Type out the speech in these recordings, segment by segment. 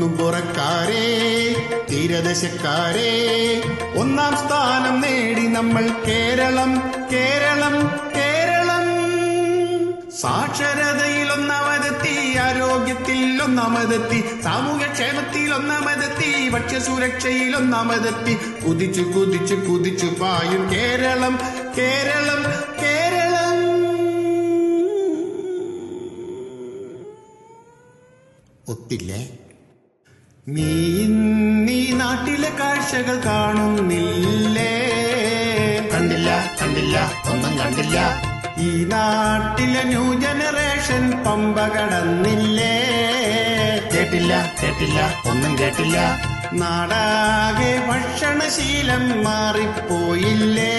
തീരദേശക്കാരെ തീരദേശക്കാരേ ഒന്നാം സ്ഥാനം നേടി നമ്മൾ കേരളം കേരളം കേരളം. സാക്ഷരതയിൽ ഒന്നാമതെത്തി ആരോഗ്യത്തിൽ ഒന്നാമതെത്തി സാമൂഹ്യക്ഷേമത്തിൽ ഒന്നാമതെത്തി ഭക്ഷ്യസുരക്ഷയിൽ ഒന്നാമതെത്തി കുതിച്ചു കുതിച്ചു കുതിച്ചു പായും കേരളം കേരളം കേരളം. ഒത്തില്ലേ? നീ നീ നാട്ടിലെ കാഴ്ചകൾ കാണുന്നില്ലേ? കണ്ടില്ല കണ്ടില്ല ഒന്നും കണ്ടില്ല. ഈ നാട്ടിലെ ന്യൂ ജനറേഷൻ പമ്പ കടന്നില്ലേ? കേട്ടില്ല കേട്ടില്ല ഒന്നും കേട്ടില്ല. നാടാകെ ഭക്ഷണശീലം മാറിപ്പോയില്ലേ?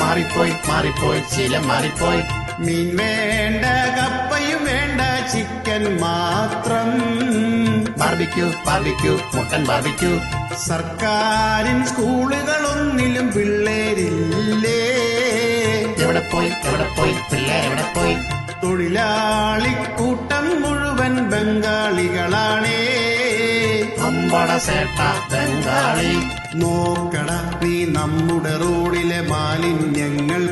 മാറിപ്പോയി മാറിപ്പോയി ശീലം മാറിപ്പോയി. മീൻ വേണ്ട കപ്പയും വേണ്ട ചിക്കൻ മാത്രം ബാർബിക്യൂ ബാർബിക്യൂ മുട്ടൻ ബാർബിക്യൂ സർക്കാരിൻ സ്കൂളുകളൊന്നിലും പിള്ളേരില്ലേ? എവിടെ പോയി എവിടെ പോയി പിള്ളേർ എവിടെ പോയി? തൊഴിലാളി കൂട്ടം മുഴുവൻ ബംഗാളികളാണേ. അമ്പട സേട്ട ബംഗാളി. നോക്കട നീ നമ്മുടെ റോഡിലെ മാലിന്യങ്ങൾ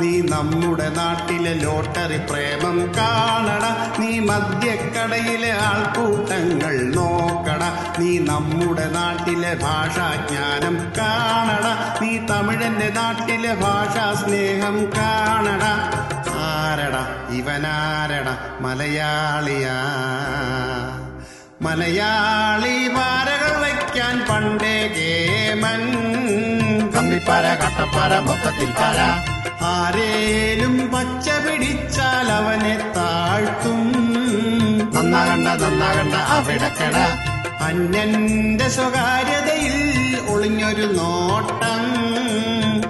നീ നമ്മുടെ നാട്ടിലെ ലോട്ടറി പ്രേമം കാണട. നീ മദ്യക്കടയിലെ ആൾക്കൂട്ടങ്ങൾ നോക്കട. നീ നമ്മുടെ നാട്ടിലെ ഭാഷാജ്ഞാനം കാണട. നീ തമിഴന്റെ നാട്ടിലെ ഭാഷാ സ്നേഹം കാണട. ആരട? ഇവനാരട? മലയാളിയാ. മലയാളി വാരകൾ വയ്ക്കാൻ പണ്ടേ കേമൻ കമ്മിപ്പാര കട്ടപ്പാര മൊത്തത്തിൽ പാര. ആരേലും പച്ച പിടിച്ചാൽ അവനെ താഴ്ത്തും. നന്നാകണ്ട നന്നാകണ്ട അവിടെ കട അന്യന്റെ സ്വകാര്യതയിൽ ഒളിഞ്ഞൊരു നോട്ടം.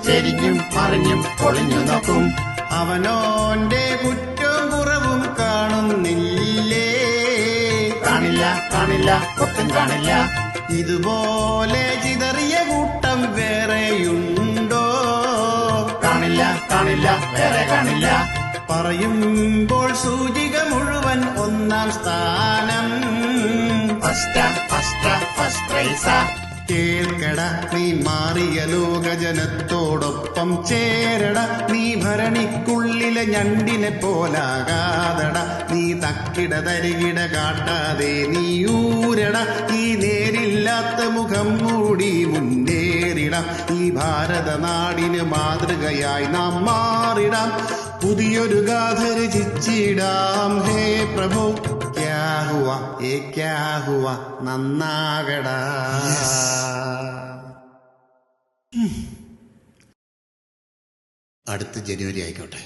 ശരിക്കും പറഞ്ഞും ഒളിഞ്ഞു നോക്കും. അവനോന്റെ കുറ്റവും കുറവും കാണുന്നില്ലേ? കാണില്ല കാണില്ല ഒട്ടും കാണില്ല. ഇതുപോലെ കാണില്ല പറയുമ്പോൾ സൂചിക മുഴുവൻ ഒന്നാം സ്ഥാനം. കേൾക്കട നീ മാറിയ ലോകജനത്തോടൊപ്പം ചേരട. നീ ഭരണിക്കുള്ളിലെ ഞണ്ടിനെ പോലാകാതട. നീ തക്കിട തരികിട കാട്ടാതെ നീ ഊരട. ഈ നേരില്ലാത്ത മുഖം മൂടി ഈ ഭാരത നാടിന് മാതൃകയായി നാം മാറിടാം. പുതിയൊരു ഗാഥ രചിച്ചിടാം ഹേ പ്രഭു ക്യാഹുവ ഏ അടുത്ത ജനുവരി ആയിക്കോട്ടെ.